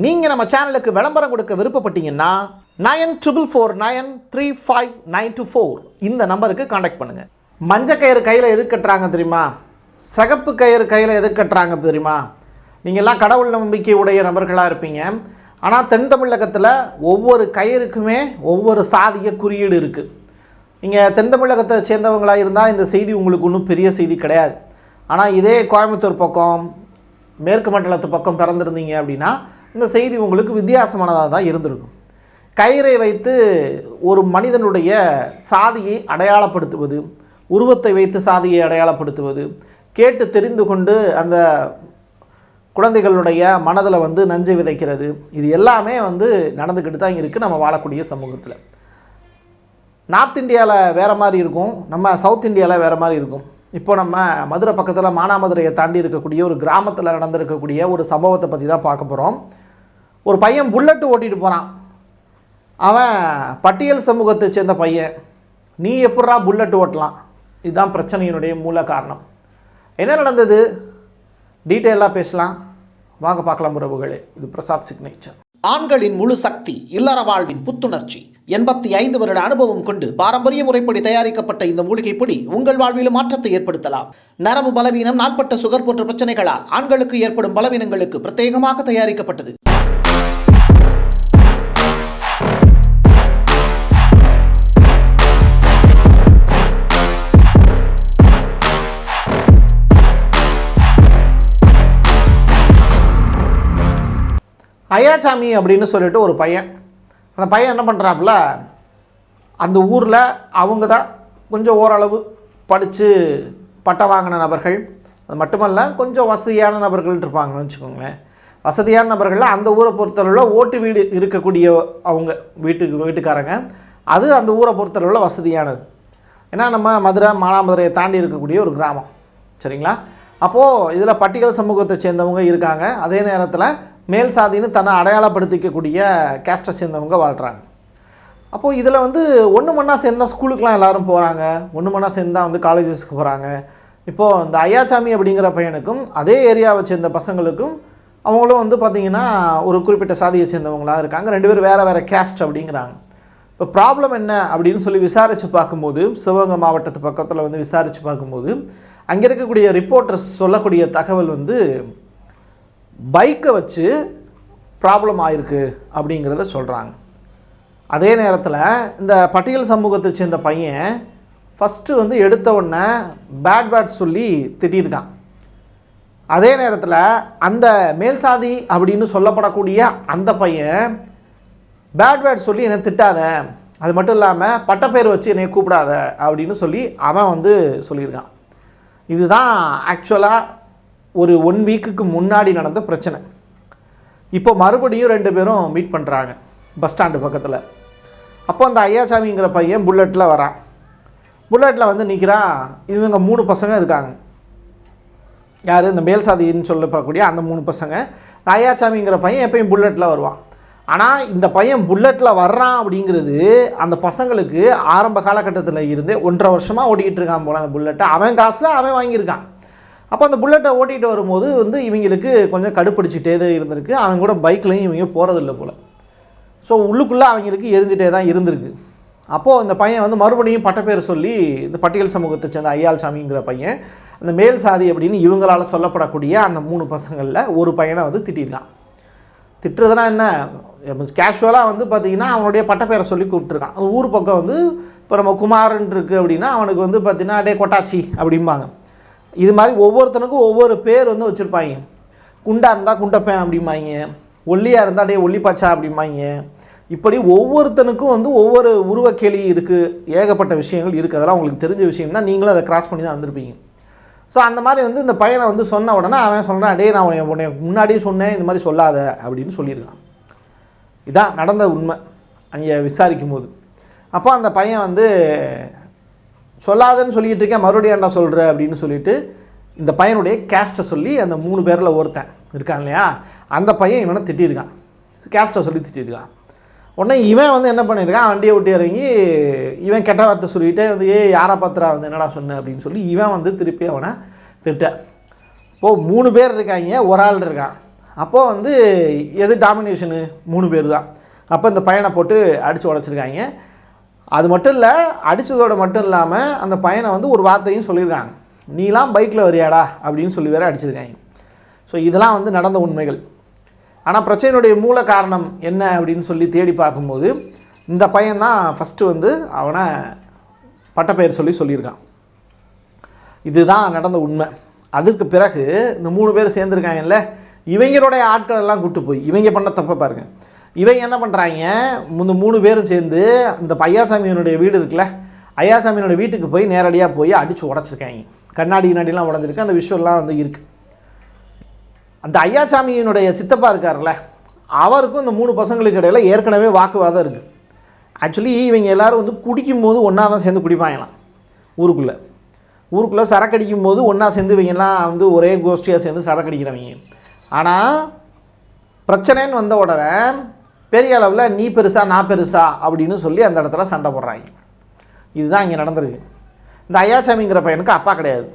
நீங்கள் நம்ம சேனலுக்கு விளம்பரம் கொடுக்க விருப்பப்பட்டீங்கன்னா nine triple four nine three five nine two four இந்த நம்பருக்கு காண்டாக்ட் பண்ணுங்கள் மஞ்சள் கயிறு கையில் எது கட்டுறாங்க தெரியுமா? சிகப்பு கயிறு கையில் எது கட்டுறாங்க தெரியுமா? நீங்கள் எல்லாம் கடவுள் நம்பிக்கை உடைய நபர்களாக இருப்பீங்க. ஆனால் தென் தமிழகத்தில் ஒவ்வொரு கயிறுக்குமே ஒவ்வொரு சாதிய குறியீடு இருக்குது நீங்கள் தென் தமிழகத்தை சேர்ந்தவங்களாக இருந்தால் இந்த செய்தி உங்களுக்கு ஒன்றும் பெரிய செய்தி கிடையாது. ஆனால் இதே கோயம்புத்தூர் பக்கம் மேற்கு மண்டலத்து பக்கம் பிறந்திருந்தீங்க அப்படின்னா இந்த செய்தி உங்களுக்கு வித்தியாசமானதாக தான் இருந்திருக்கும். கயிறை வைத்து ஒரு மனிதனுடைய சாதியை அடையாளப்படுத்துவது உருவத்தை வைத்து சாதியை அடையாளப்படுத்துவது கேட்டு தெரிந்து கொண்டு அந்த குழந்தைகளுடைய மனதில் வந்து நஞ்சை விதைக்கிறது இது எல்லாமே வந்து நடந்துக்கிட்டு தான் இருக்குது நம்ம வாழக்கூடிய சமூகத்தில். நார்த் இந்தியாவில் வேறு மாதிரி இருக்கும் நம்ம சவுத் இந்தியாவில் வேறு மாதிரி இருக்கும். இப்போ நம்ம மதுரை பக்கத்தில் மானாமதுரையை தாண்டி இருக்கக்கூடிய ஒரு கிராமத்தில் நடந்திருக்கக்கூடிய ஒரு சம்பவத்தை பற்றி தான் பார்க்க போகிறோம் ஒரு பையன் புல்லட்டு ஓட்டிகிட்டு போகிறான் அவன் பட்டியல் சமூகத்தை சேர்ந்த பையன். நீ எப்படா புல்லட்டு ஓட்டலாம்? இதுதான் பிரச்சனையினுடைய மூல காரணம். என்ன நடந்தது? டீட்டெயிலாக பேசலாம். வாங்க பார்க்கலாம் உறவுகளே. இது பிரசாத் சிக்னேச்சர் ஆண்களின் முழு சக்தி இல்லற வாழ்வின் புத்துணர்ச்சி. எண்பத்தி ஐந்து வருட அனுபவம் கொண்டு பாரம்பரிய முறைப்படி தயாரிக்கப்பட்ட இந்த மூலிகை பொடி உங்கள் வாழ்விலும் மாற்றத்தை ஏற்படுத்தலாம். நரம்பு பலவீனம் நாட்பட்ட சுகர் போன்ற பிரச்சனைகளால் ஆண்களுக்கு ஏற்படும் பலவீனங்களுக்கு பிரத்யேகமாக தயாரிக்கப்பட்டது. ஐயாச்சாமி அப்படின்னு சொல்லிட்டு ஒரு பையன். அந்த பையன் என்ன பண்ணுறாப்புல அந்த ஊரில் அவங்க தான் கொஞ்சம் ஓரளவு படித்து பட்டம் வாங்கின நபர்கள். அது மட்டுமல்ல கொஞ்சம் வசதியான நபர்கள் இருப்பாங்கன்னு வச்சுக்கோங்களேன். வசதியான நபர்கள் அந்த ஊரை பொறுத்தளவில் ஓட்டு வீடு இருக்கக்கூடிய அவங்க வீட்டுக்கு வீட்டுக்காரங்க. அது அந்த ஊரை பொறுத்தளவில் வசதியானது. ஏன்னா நம்ம மதுரை மானாமதுரையை தாண்டி இருக்கக்கூடிய ஒரு கிராமம். சரிங்களா? அப்போது இதில் பட்டியல் சமூகத்தை சேர்ந்தவங்க இருக்காங்க. அதே நேரத்தில் மேல் சாதின்னு தன்னை அடையாளப்படுத்திக்கக்கூடிய கேஸ்ட்டை சேர்ந்தவங்க வாழ்கிறாங்க அப்போது இதில் வந்து ஒன்று மண்ணா சேர்ந்தால் ஸ்கூலுக்குலாம் எல்லோரும் போகிறாங்க ஒன்று மண்ணா சேர்ந்தா வந்து காலேஜஸ்க்கு போகிறாங்க இப்போது இந்த ஐயாச்சாமி அப்படிங்கிற பையனுக்கும் அதே ஏரியாவை சேர்ந்த பசங்களுக்கும் அவங்களும் வந்து பார்த்திங்கன்னா ஒரு குறிப்பிட்ட சாதியை சேர்ந்தவங்களாக இருக்காங்க. ரெண்டு பேரும் வேறு வேறு கேஸ்ட் அப்படிங்கிறாங்க. இப்போ ப்ராப்ளம் என்ன அப்படின்னு சொல்லி விசாரித்து பார்க்கும்போது சிவகங்கை மாவட்டத்து பக்கத்தில் வந்து விசாரித்து பார்க்கும்போது அங்கே இருக்கக்கூடிய ரிப்போர்ட்டர்ஸ் சொல்லக்கூடிய தகவல் வந்து பைக்கை வச்சு ப்ராப்ளம் ஆயிருக்கு அப்படிங்கிறத சொல்கிறாங்க அதே நேரத்தில் இந்த பட்டியல் சமூகத்தை சேர்ந்த பையன் ஃபஸ்ட்டு வந்து எடுத்த உடனே பேட் பேட் சொல்லி திட்டியிருக்கான் அதே நேரத்தில் அந்த மேல் சாதி அப்படின்னு சொல்லப்படக்கூடிய அந்த பையன் பேட் பேட் சொல்லி என்னை திட்டாத அது மட்டும் இல்லாமல் பட்டப்பேர் வச்சு என்னை கூப்பிடாத அப்படின்னு சொல்லி அவன் வந்து சொல்லியிருக்கான். இதுதான் ஆக்சுவலாக ஒரு ஒன் வீக்குக்கு முன்னாடி நடந்த பிரச்சனை. இப்போ மறுபடியும் ரெண்டு பேரும் மீட் பண்ணுறாங்க பஸ் ஸ்டாண்டு பக்கத்தில். அப்போ அந்த ஐயாசாமிங்கிற பையன் புல்லட்டில் வரான். புல்லட்டில் வந்து நிற்கிறான் இவங்க மூணு பசங்க இருக்காங்க. யார்? இந்த மேல் சாதின்னு சொல்லப்படக்கூடிய அந்த மூணு பசங்க. இந்த ஐயாசாமிங்கிற பையன் எப்பயும் புல்லட்டில் வருவான். ஆனால் இந்த பையன் புல்லட்டில் வர்றான் அப்படிங்கிறது அந்த பசங்களுக்கு ஆரம்ப காலகட்டத்தில் இருந்து ஒன்றரை வருஷமாக ஓட்டிக்கிட்டு இருக்கான் போல அந்த புல்லட்டை அவன் காசில் அவன் வாங்கியிருக்கான். அப்போ அந்த புல்லட்டை ஓட்டிகிட்டு வரும்போது வந்து இவங்களுக்கு கொஞ்சம் கடுப்பிடிச்சிட்டே தான் இருந்திருக்கு. அவங்க கூட பைக்லையும் இவங்க போகிறதில்ல போல். ஸோ உள்ளுக்குள்ளே அவங்களுக்கு எரிஞ்சிட்டே தான் இருந்திருக்கு. அப்போது இந்த பையன் வந்து மறுபடியும் பட்டப்பேர் சொல்லி இந்த பட்டியல் சமூகத்தை சேர்ந்த ஐயாள் சாமிங்கிற பையன் அந்த மேல் சாதி அப்படின்னு இவங்களால் சொல்லப்படக்கூடிய அந்த மூணு பசங்களில் ஒரு பையனை வந்து திட்டிருக்கான். திட்டுறதுனா என்ன? கேஷுவலாக வந்து பார்த்தீங்கன்னா அவனுடைய பட்டப்பேரை சொல்லி கூப்பிட்டுருக்கான். அந்த ஊர் பக்கம் வந்து இப்போ நம்ம குமாரன் இருக்குது அப்படின்னா அவனுக்கு வந்து பார்த்தீங்கன்னா டே கொட்டாச்சி அப்படிம்பாங்க. இது மாதிரி ஒவ்வொருத்தனுக்கும் ஒவ்வொரு பேர் வந்து வச்சுருப்பாங்க. குண்டாக இருந்தால் குண்டப்பேன் அப்படிம்பாங்க. ஒல்லியாக இருந்தால் டே ஒல்லிப்பாச்சா அப்படிம்பாங்க. இப்படி ஒவ்வொருத்தனுக்கும் வந்து ஒவ்வொரு உருவக்கேலி இருக்குது ஏகப்பட்ட விஷயங்கள் இருக்குது அதெல்லாம் உங்களுக்கு தெரிஞ்ச விஷயம் தான் நீங்களும் அதை கிராஸ் பண்ணி தான் வந்திருப்பீங்க. ஸோ அந்த மாதிரி வந்து இந்த பையனை வந்து சொன்ன உடனே அவன் சொல்கிறான் டே நான் உன்னை உன்னை முன்னாடியே சொன்னேன் இந்த மாதிரி சொல்லாத அப்படின்னு சொல்லியிருக்கான். இதான் நடந்த உண்மை. அங்கே விசாரிக்கும் போது அப்போ அந்த பையன் வந்து சொல்லாதன்னு சொல்லிட்டு இருக்கேன் மறுபடியும் என்ன சொல்கிற அப்படின்னு சொல்லிட்டு இந்த பையனுடைய கேஸ்ட்டை சொல்லி அந்த மூணு பேரில் ஒருத்தன் இருக்கான் இல்லையா? அந்த பையன் இவனை திட்டியிருக்கான். கேஸ்ட்டை சொல்லி திட்டியிருக்கான். உடனே இவன் வந்து என்ன பண்ணியிருக்கான்? வண்டியை விட்டு இறங்கி இவன் கெட்ட வார்த்தை சொல்லிட்டு வந்து ஏ யாரை பாத்திரா வந்து? என்னடா சொன்ன? அப்படின்னு சொல்லி இவன் வந்து திருப்பி அவனை திட்ட. இப்போது மூணு பேர் இருக்காங்க ஒரு ஆள் இருக்கான். அப்போது வந்து எது டாமினேஷனு மூணு பேர் தான். அப்போ இந்த பையனை போட்டு அடித்து உடச்சிருக்காங்க. அது மட்டும் இல்லை அடித்ததோட மட்டும் இல்லாமல் அந்த பையனை வந்து ஒரு வார்த்தையும் சொல்லியிருக்காங்க. நீலாம் பைக்கில் வரியாடா? அப்படின்னு சொல்லி வேற அடிச்சிருக்காங்க. ஸோ இதெல்லாம் வந்து நடந்த உண்மைகள். ஆனால் பிரச்சனையுடைய மூல காரணம் என்ன அப்படின்னு சொல்லி தேடி பார்க்கும்போது இந்த பையன் தான் ஃபஸ்ட்டு வந்து அவனை பட்டப்பெயர் சொல்லி சொல்லியிருக்கான். இதுதான் நடந்த உண்மை. அதுக்கு பிறகு இந்த மூணு பேர் சேர்ந்துருக்காங்கல்ல இவங்களுடைய ஆட்கள் எல்லாம் கூட்டு போய் இவங்க பண்ண தப்ப பாருங்கள் இவங்க என்ன பண்ணுறாங்க இந்த மூணு பேரும் சேர்ந்து இந்த பையாசாமியனுடைய வீடு இருக்குல்ல ஐயாசாமியினுடைய வீட்டுக்கு போய் நேரடியாக போய் அடித்து உடச்சிருக்காங்க. கண்ணாடி கண்ணாடிலாம் உடஞ்சிருக்கு. அந்த விஷயம்லாம் வந்து இருக்குது அந்த ஐயாசாமியினுடைய சித்தப்பா இருக்கார்ல அவருக்கும் இந்த மூணு பசங்களுக்கு இடையில ஏற்கனவே வாக்குவாதம் இருக்குது ஆக்சுவலி இவங்க எல்லாரும் வந்து குடிக்கும் போது ஒன்றா தான் சேர்ந்து குடிப்பாங்களாம் ஊருக்குள்ளே. ஊருக்குள்ளே சரக்கு அடிக்கும் போது ஒன்றா சேர்ந்து இவங்கெல்லாம் வந்து ஒரே கோஷ்டியாக சேர்ந்து சரக்கு அடிக்கிறவங்க. ஆனால் பிரச்சனைன்னு வந்த உடனே பெரிய அளவில் நீ பெருசா நான் பெருசா அப்படின்னு சொல்லி அந்த இடத்துல சண்டை போடுறாங்க. இதுதான் இங்கே நடந்திருக்கு. இந்த ஐயாசாமிங்கிற பையனுக்கு அப்பா கிடையாது.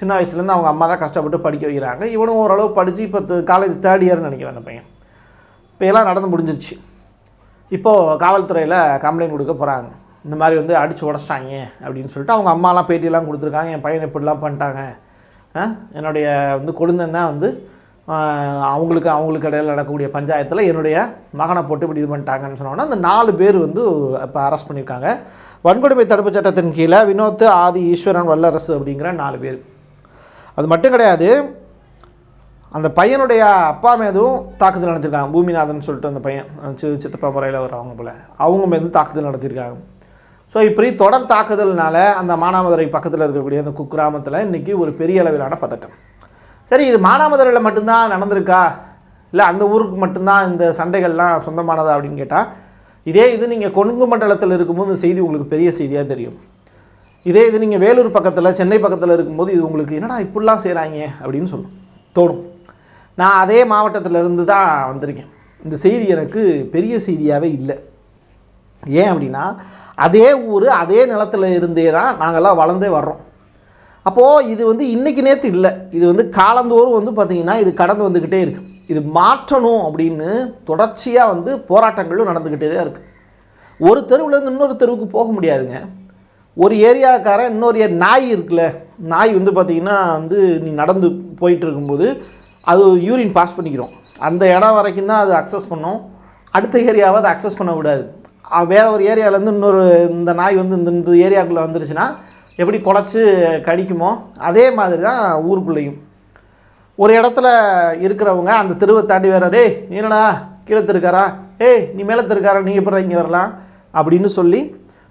சின்ன வயசுலேருந்து அவங்க அம்மா தான் கஷ்டப்பட்டு படிக்க வைக்கிறாங்க. இவனும் ஓரளவு படித்து இப்போ காலேஜ் தேர்ட் இயர்னு நினைக்கிறேன் அந்த பையன். இப்போ எல்லாம் நடந்து முடிஞ்சிருச்சு. இப்போது காவல்துறையில் கம்ப்ளைண்ட் கொடுக்க போகிறாங்க இந்த மாதிரி வந்து அடித்து உடச்சிட்டாங்க அப்படின்னு சொல்லிட்டு அவங்க அம்மாலாம் பேட்டியெல்லாம் கொடுத்துருக்காங்க. என் பையன் இப்படிலாம் பண்ணிட்டாங்க. என்னுடைய வந்து கொழுந்தன் தான் வந்து அவங்களுக்கு அவங்களுக்கு இடையில் நடக்கக்கூடிய பஞ்சாயத்தில் என்னுடைய மகனை போட்டு இப்படி இது பண்ணிட்டாங்கன்னு சொன்னோன்னா அந்த நாலு பேர் வந்து இப்போ அரெஸ்ட் பண்ணியிருக்காங்க வன்கொடுமை தடுப்பு சட்டத்தின் கீழே வினோத் ஆதி ஈஸ்வரன் வல்லரசு அப்படிங்கிற நாலு பேர். அது மட்டும் கிடையாது அந்த பையனுடைய அப்பா மீதும் தாக்குதல் நடத்திருக்காங்க. பூமிநாதன் சொல்லிட்டு அந்த பையன் சி சித்தப்பா முறையில் வர்றவங்க போல். அவங்க மீதும் தாக்குதல் நடத்தியிருக்காங்க ஸோ இப்படி தொடர் தாக்குதல்னால அந்த மானாமதுரை பக்கத்தில் இருக்கக்கூடிய அந்த குக்கிராமத்தில் இன்றைக்கி ஒரு பெரிய அளவிலான பதட்டம். சரி இது மானாமதுரையில் மட்டும்தான் நடந்திருக்கா? இல்லை அந்த ஊருக்கு மட்டும்தான் இந்த சண்டைகள்லாம் சொந்தமானதா அப்படின்னு கேட்டால் இதே இது நீங்கள் கொங்கு மண்டலத்தில் இருக்கும்போது இந்த செய்தி உங்களுக்கு பெரிய செய்தியாக தெரியும். இதே இது நீங்கள் வேலூர் பக்கத்தில் சென்னை பக்கத்தில் இருக்கும்போது இது உங்களுக்கு என்னடா இப்படிலாம் செய்கிறாங்க அப்படின்னு சொல்லும். தோணும். நான் அதே மாவட்டத்திலேருந்து தான் வந்திருக்கேன். இந்த செய்தி எனக்கு பெரிய செய்தியாகவே இல்லை. ஏன் அப்படின்னா அதே ஊர் அதே நிலத்துல இருந்தே தான் நாங்கள்லாம் வளர்ந்தே வர்றோம். அப்போது இது வந்து இன்றைக்கி நேற்று இல்லை. இது வந்து காலந்தோறும் வந்து பார்த்திங்கன்னா இது கடந்து வந்துக்கிட்டே இருக்குது இது மாற்றணும் அப்படின்னு தொடர்ச்சியாக வந்து போராட்டங்களும் நடந்துக்கிட்டே தான் இருக்குது ஒரு தெருவுலேருந்து இன்னொரு தெருவுக்கு போக முடியாதுங்க. ஒரு ஏரியாக்காரன் இன்னொரு ஏ நாய் இருக்குல்ல. நாய் வந்து பார்த்திங்கன்னா வந்து நீ நடந்து போயிட்டு இருக்கும்போது அது யூரின் பாஸ் பண்ணிக்கிறோம். அந்த இடம் வரைக்கும் தான் அது அக்சஸ் பண்ணும். அடுத்த ஏரியாவை அதை அக்சஸ் பண்ண விடாது ஒரு ஏரியாவிலேருந்து இன்னொரு இந்த நாய் வந்து இந்த இந்த ஏரியாவுக்குள்ளே வந்துருச்சுன்னா எப்படி குலைச்சி கடிக்குமோ அதே மாதிரி தான் ஊருக்குள்ளேயும். ஒரு இடத்துல இருக்கிறவங்க அந்த தெருவை தாண்டி வேற டே என்னடா கீழே திருக்காரா ஏய் நீ மேலே திருக்காரா நீ எப்படி இங்கே வரலாம்? அப்படின்னு சொல்லி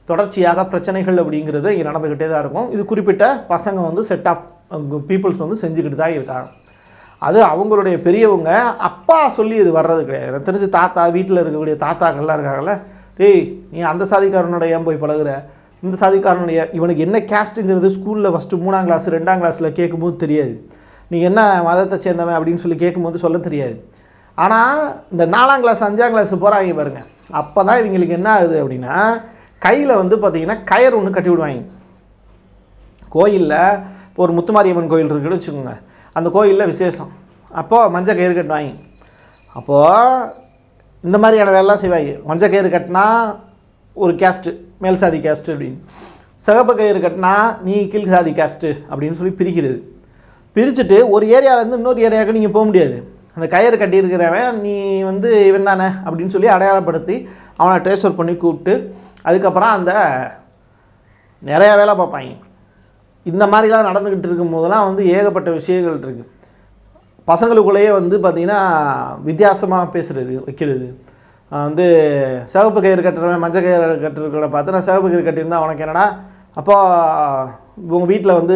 தொடர்ச்சியாக பிரச்சனைகள் அப்படிங்கிறது இங்கே நடந்துக்கிட்டே தான் இருக்கும். இது குறிப்பிட்ட பசங்க வந்து செட் ஆஃப் பீப்புள்ஸ் வந்து செஞ்சுக்கிட்டு தான் இருக்காங்க. அது அவங்களுடைய பெரியவங்க அப்பா சொல்லி இது வர்றது கிடையாது. எனக்கு தெரிஞ்சு தாத்தா வீட்டில் இருக்கக்கூடிய தாத்தாக்கள்லாம் இருக்காங்கல்ல டேய் நீ அந்த சாதிக்காரனோட ஏன் போய் பழகுற? இந்த சாதிக்காரனுடைய இவனுக்கு என்ன கேஸ்ட்டுங்கிறது ஸ்கூலில் ஃபஸ்ட்டு மூணாம் கிளாஸ் ரெண்டாம் கிளாஸில் கேட்கும்போது தெரியாது. நீ என்ன மதத்தை சேர்ந்தவன் அப்படின்னு சொல்லி கேட்கும்போது சொல்ல தெரியாது. ஆனால் இந்த நாலாம் கிளாஸ் அஞ்சாம் கிளாஸ் போகிறாங்க பாருங்க. அப்போ தான் இவங்களுக்கு என்ன ஆகுது அப்படின்னா கையில் வந்து பார்த்தீங்கன்னா கயர் ஒன்று கட்டி விடுவாங்க. கோயிலில் இப்போ ஒரு முத்துமாரியம்மன் கோயில் இருக்குன்னு வச்சுக்கோங்க. அந்த கோயிலில் விசேஷம். அப்போது மஞ்சள் கயிறு கட்டுவாங்க. அப்போது இந்த மாதிரியான வேலைலாம் செய்வாங்க. மஞ்சள் கயிறு கட்டினா ஒரு கேஸ்ட்டு மேல் சாதி கேஸ்ட்டு அப்படின்னு. சிகப்பு கயிறு கட்டினா நீ கீழ் சாதி கேஸ்ட்டு அப்படின்னு சொல்லி பிரிக்கிறது. பிரிச்சுட்டு ஒரு ஏரியாவிலேருந்து இன்னொரு ஏரியாவுக்கு நீங்கள் போக முடியாது. அந்த கயிறு கட்டியிருக்கிறவன் நீ வந்து இவன் தானே அப்படின்னு சொல்லி அடையாளப்படுத்தி அவனை ட்ரேஸ்வர் பண்ணி கூப்பிட்டு அதுக்கப்புறம் அந்த நிறையா வேலை பார்ப்பாங்க. இந்த மாதிரிலாம் நடந்துக்கிட்டு இருக்கும்போதெல்லாம் வந்து ஏகப்பட்ட விஷயங்கள் இருக்குது பசங்களுக்குள்ளேயே வந்து பார்த்திங்கன்னா வித்தியாசமாக பேசுகிறது வைக்கிறது. வந்து சிவப்பு கயிறு கட்டுறவன் மஞ்சள் கயிறு கட்டுறவங்களை பார்த்து நான் சிவப்பு கயிறு கட்டியிருந்தா உனக்கு என்னடா? அப்போ உங்கள் வீட்டில் வந்து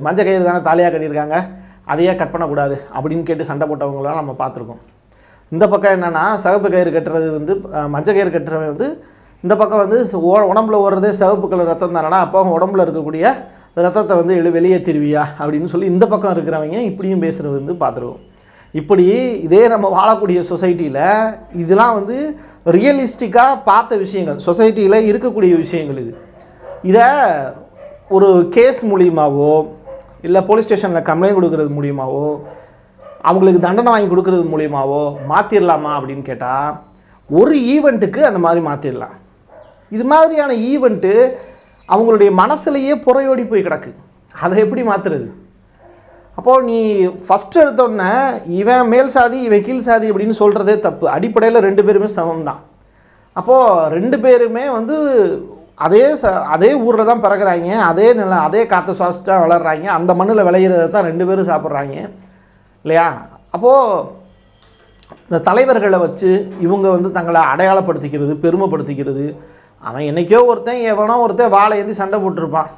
மஞ்சள் கயிறு தானே தாலியாக கட்டியிருக்காங்க. அதையே கட் பண்ணக்கூடாது அப்படின்னு கேட்டு சண்டை போட்டவங்களாம் நம்ம பார்த்துருக்கோம். இந்த பக்கம் என்னென்னா சிவப்பு கயிறு கட்டுறது வந்து மஞ்சள் கயிறு கட்டுறவன் வந்து இந்த பக்கம் வந்து ஓ- உடம்புல ஓடுறதே சிவப்பு கலர் ரத்தம் தானடா? அப்போ அவங்க உடம்புல இருக்கக்கூடிய ரத்தத்தை வந்து எழு திருவியா அப்படின்னு சொல்லி இந்த பக்கம் இருக்கிறவங்க இப்படியும் பேசுகிறது வந்து பார்த்துருவோம் இப்படி இதே நம்ம வாழக்கூடிய சொசைட்டியில் இதெல்லாம் வந்து ரியலிஸ்டிக்காக பார்த்த விஷயங்கள் சொசைட்டியில் இருக்கக்கூடிய விஷயங்கள் இது. இதை ஒரு கேஸ் மூலியமாகவோ இல்லை போலீஸ் ஸ்டேஷனில் கம்ப்ளைண்ட் கொடுக்கறது மூலியமாகவோ அவங்களுக்கு தண்டனை வாங்கி கொடுக்கறது மூலியமாகவோ மாற்றிடலாமா அப்படின்னு கேட்டால் ஒரு ஈவெண்ட்டுக்கு அந்த மாதிரி மாற்றிடலாம் இது மாதிரியான ஈவெண்ட்டு அவங்களுடைய மனசுலையே புறையோடி போய் கிடக்கு. அதை எப்படி மாற்றுறது அப்போது நீ ஃபஸ்ட் எடுத்தோடனே இவன் மேல் சாதி இவன் கீழ் சாதி அப்படின்னு சொல்கிறதே தப்பு. அடிப்படையில் ரெண்டு பேருமே சமம் தான் அப்போது ரெண்டு பேருமே வந்து அதே ச அதே ஊரில் தான் பிறகுறாங்க அதே நில அதே காற்று தான் வளர்கிறாங்க அந்த மண்ணில் விளையிறத தான் ரெண்டு பேரும் சாப்பிட்றாங்க. இல்லையா? அப்போது இந்த தலைவர்களை வச்சு இவங்க வந்து தங்களை அடையாளப்படுத்திக்கிறது பெருமைப்படுத்திக்கிறது. அவன் என்னைக்கோ ஒருத்தன் எவனோ ஒருத்தன் வாழை ஏந்தி சண்டை போட்டிருப்பான்.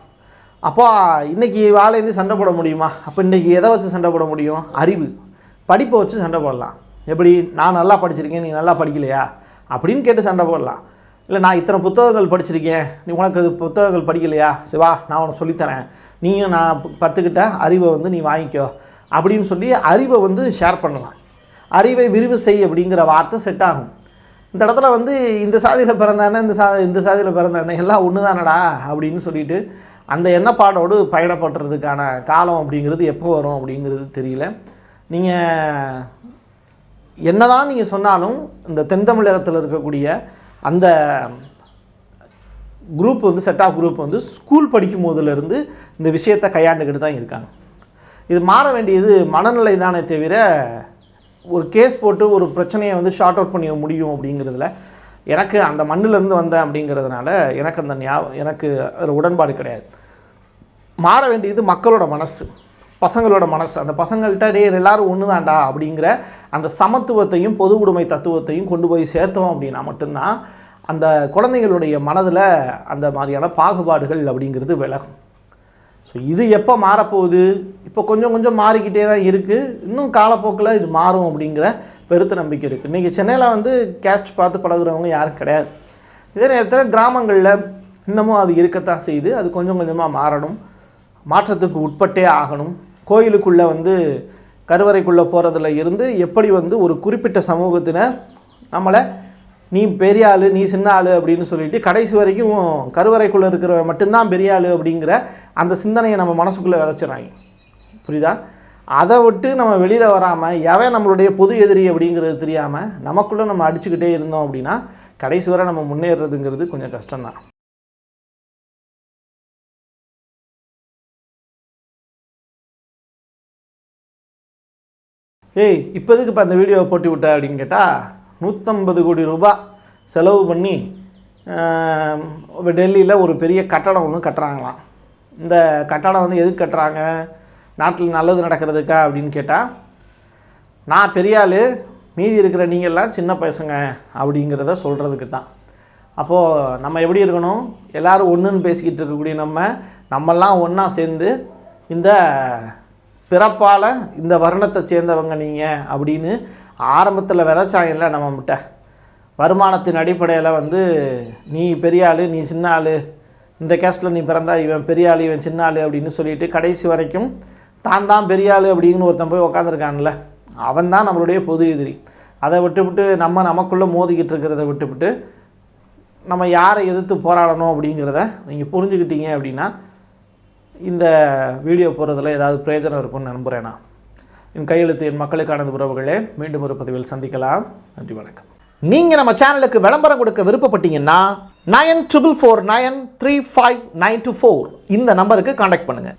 அப்போ இன்றைக்கி வாழை சண்டை போட முடியுமா? அப்போ இன்றைக்கி எதை வச்சு சண்டை போட முடியும்? அறிவு. படிப்பை வச்சு சண்டை போடலாம். எப்படி? நான் நல்லா படிச்சிருக்கேன் நீ நல்லா படிக்கலையா? அப்படின்னு கேட்டு சண்டை போடலாம். இல்லை நான் இத்தனை புத்தகங்கள் படிச்சிருக்கேன் நீ உனக்கு அது புத்தகங்கள் படிக்கலையா? சிவா நான் உனக்கு சொல்லித்தரேன். நீயும் நான் பத்துக்கிட்ட அறிவை வந்து நீ வாங்கிக்கோ. அப்படின்னு சொல்லி அறிவை வந்து ஷேர் பண்ணலாம். அறிவை விரிவு செய் அப்படிங்கிற வார்த்தை செட் ஆகும். இந்த இடத்துல வந்து இந்த சாதியில் பிறந்தானே இந்த சா இந்த சாதியில் பிறந்தானே எல்லாம் ஒன்று தானடா அப்படின்னு சொல்லிட்டு அந்த எண்ணப்பாடோடு பயணப்படுறதுக்கான காலம் அப்படிங்கிறது எப்போ வரும் அப்படிங்கிறது தெரியல. நீங்கள் என்னதான் நீங்கள் சொன்னாலும் இந்த தென் தமிழகத்தில் இருக்கக்கூடிய அந்த குரூப் வந்து செட் ஆஃப் குரூப் வந்து ஸ்கூல் படிக்கும் போதுலேருந்து இந்த விஷயத்தை கையாண்டுக்கிட்டு தான் இருக்காங்க. இது மாற வேண்டியது மனநிலை தானே தவிர ஒரு கேஸ் போட்டு ஒரு பிரச்சனையை வந்து ஷார்ட் அவுட் பண்ணிட முடியும் அப்படிங்கிறதுல எனக்கு அந்த மண்ணிலேருந்து வந்தேன் அப்படிங்கிறதுனால எனக்கு அந்த ஞாபகம் எனக்கு அதில் உடன்பாடு கிடையாது. மாற வேண்டியது மக்களோட மனசு பசங்களோட மனசு. அந்த பசங்கள்கிட்ட டே எல்லாரும் ஒன்று தான்டா அப்படிங்கிற அந்த சமத்துவத்தையும் பொது உடைமை தத்துவத்தையும் கொண்டு போய் சேர்த்தோம் அப்படின்னா மட்டும்தான் அந்த குழந்தைங்களுடைய மனதில் அந்த மாதிரியான பாகுபாடுகள் அப்படிங்கிறது விலகும். ஸோ இது எப்போ மாறப்போகுது? இப்போ கொஞ்சம் கொஞ்சம் மாறிக்கிட்டே தான் இருக்குது இன்னும் காலப்போக்கில் இது மாறும் அப்படிங்கிற பெருத்த நம்பிக்கை இருக்குது இன்றைக்கி சென்னையில் வந்து கேஸ்ட் பார்த்து பழகுறவங்க யாரும் கிடையாது. இதே நேரத்தில் கிராமங்களில் இன்னமும் அது இருக்கத்தான் செய்யுது. அது கொஞ்சம் கொஞ்சமாக மாறணும். மாற்றத்துக்கு உட்பட்டே ஆகணும். கோயிலுக்குள்ளே வந்து கருவறைக்குள்ளே போகிறதுல இருந்து எப்படி வந்து ஒரு குறிப்பிட்ட சமூகத்தினர் நம்மளை நீ பெரிய ஆள் நீ சின்ன ஆள் அப்படின்னு சொல்லிட்டு கடைசி வரைக்கும் கருவறைக்குள்ளே இருக்கிறவன் மட்டும்தான் பெரிய ஆள் அப்படிங்கிற அந்த சிந்தனையை நம்ம மனசுக்குள்ளே விதைச்சிடறாங்க. புரியுதா? அதை விட்டு நம்ம வெளியில் வராமல் எவன் நம்மளுடைய பொது எதிரி அப்படிங்கிறது தெரியாமல் நமக்குள்ளே நம்ம அடிச்சுக்கிட்டே இருந்தோம் அப்படின்னா கடைசி வரை நம்ம முன்னேறதுங்கிறது கொஞ்சம் கஷ்டம்தான். ஏய் இப்போதுக்கு இப்போ அந்த வீடியோவை போட்டி விட்ட அப்படின்னு கேட்டால் நூற்றம்பது கோடி ரூபாய் செலவு பண்ணி டெல்லியில் ஒரு பெரிய கட்டடம் ஒன்று கட்டுறாங்களாம். இந்த கட்டடம் வந்து எதுக்கு கட்டுறாங்க? நாட்டில் நல்லது நடக்கிறதுக்கா அப்படின்னு கேட்டால் நான் பெரிய ஆள் மீதி இருக்கிற நீங்கள்லாம் சின்ன பசங்க அப்படிங்கிறத சொல்கிறதுக்கு தான். அப்போது நம்ம எப்படி இருக்கணும்? எல்லோரும் ஒன்றுன்னு பேசிக்கிட்டு இருக்கக்கூடிய நம்ம நம்மெல்லாம் ஒன்றா சேர்ந்து இந்த பிறப்பால் இந்த வருணத்தை சேர்ந்தவங்க நீங்கள் அப்படின்னு ஆரம்பத்தில் விதைச்சாங்கல்ல நம்ம கிட்ட வருமானத்தின் அடிப்படையில் வந்து நீ பெரிய ஆள் நீ சின்ன ஆள். இந்த கேஸ்டில் நீ பிறந்தா இவன் பெரிய ஆள் இவன் சின்ன ஆள் அப்படின்னு சொல்லிட்டு கடைசி வரைக்கும் தான் தான் பெரிய ஆள் அப்படின்னு ஒருத்தன் போய் உக்காந்துருக்கான்ல. அவன் தான் நம்மளுடைய பொது எதிரி. அதை விட்டுவிட்டு நம்ம நமக்குள்ளே மோதிக்கிட்டு இருக்கிறத விட்டுவிட்டு நம்ம யாரை எதிர்த்து போராடணும் அப்படிங்கிறத நீங்கள் புரிஞ்சுக்கிட்டீங்க அப்படின்னா இந்த வீடியோ போகிறதுல ஏதாவது பிரயோஜனம் இருக்கும்னு நம்புகிறேன் நான். என் கையெழுத்து என் மக்களுக்கான உறவுகளே மீண்டும் ஒரு பதிவில் சந்திக்கலாம். நன்றி வணக்கம். நீங்கள் நம்ம சேனலுக்கு விளம்பரம் கொடுக்க விருப்பப்பட்டீங்கன்னா nine triple four nine three five nine two four இந்த நம்பருக்கு காண்டாக்ட் பண்ணுங்கள்